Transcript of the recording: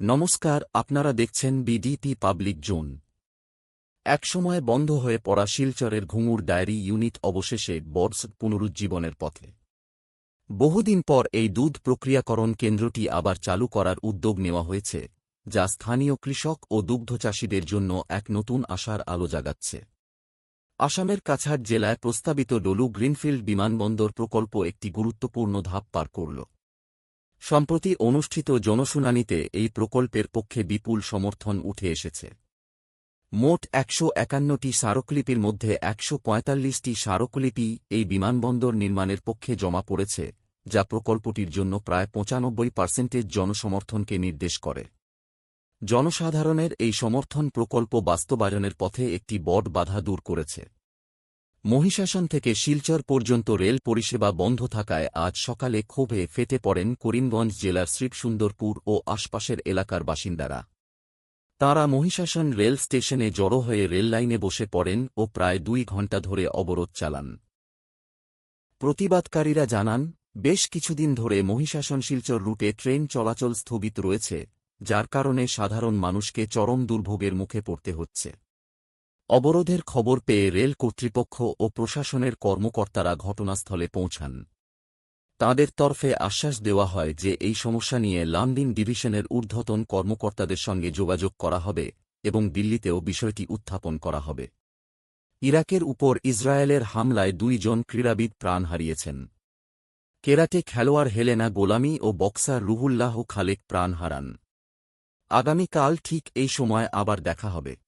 নমস্কার, আপনারা দেখছেন বিডিপি পাবলিক জোন। একসময় বন্ধ হয়ে পড়া শিলচরের ঘুঙুর ডায়েরি ইউনিট অবশেষে বর্স পুনরুজ্জীবনের পথে। বহুদিন পর এই দুধ প্রক্রিয়াকরণ কেন্দ্রটি আবার চালু করার উদ্যোগ নেওয়া হয়েছে, যা স্থানীয় কৃষক ও দুগ্ধচাষীদের জন্য এক নতুন আশার আলো জাগাচ্ছে। আসামের কাছাড় জেলায় প্রস্তাবিত ডলু গ্রিনফিল্ড বিমানবন্দর প্রকল্প একটি গুরুত্বপূর্ণ ধাপ পার করল। সম্প্রতি অনুষ্ঠিত জনশুনানিতে এই প্রকল্পের পক্ষে বিপুল সমর্থন উঠে এসেছে। মোট একশো একান্নটি স্মারকলিপির মধ্যে একশো পঁয়তাল্লিশটি স্মারকলিপি এই বিমানবন্দর নির্মাণের পক্ষে জমা পড়েছে, যা প্রকল্পটির জন্য প্রায় পঁচানব্বই পার্সেন্টেজ জনসমর্থনকে নির্দেশ করে। জনসাধারণের এই সমর্থন প্রকল্প বাস্তবায়নের পথে একটি বড় বাধা দূর করেছে। মহিষাসন থেকে শিলচর পর্যন্ত রেল পরিষেবা বন্ধ থাকায় আজ সকালে ক্ষোভে ফেটে পড়েন করিমগঞ্জ জেলার শ্রীপসুন্দরপুর ও আশপাশের এলাকার বাসিন্দারা। তাঁরা মহিষাসন রেল স্টেশনে জড়ো হয়ে রেললাইনে বসে পড়েন ও প্রায় দুই ঘণ্টা ধরে অবরোধ চালান। প্রতিবাদকারীরা জানান, বেশ কিছুদিন ধরে মহিষাসন শিলচর রুটে ট্রেন চলাচল স্থগিত রয়েছে, যার কারণে সাধারণ মানুষকে চরম দুর্ভোগের মুখে পড়তে হচ্ছে। অবরোধের খবর পেয়ে রেল কর্তৃপক্ষ ও প্রশাসনের কর্মকর্তারা ঘটনাস্থলে পৌঁছান। তাঁদের তরফে আশ্বাস দেওয়া হয় যে এই সমস্যা নিয়ে লামদিন ডিভিশনের ঊর্ধ্বতন কর্মকর্তাদের সঙ্গে যোগাযোগ করা হবে এবং দিল্লিতেও বিষয়টি উত্থাপন করা হবে। ইরাকের উপর ইসরায়েলের হামলায় দুইজন ক্রীড়াবিদ প্রাণ হারিয়েছেন। কেরাটে খেলোয়াড় হেলেনা গোলামি ও বক্সার রুহুল্লাহ খালেক প্রাণ হারান। আগামীকাল ঠিক এই সময় আবার দেখা হবে।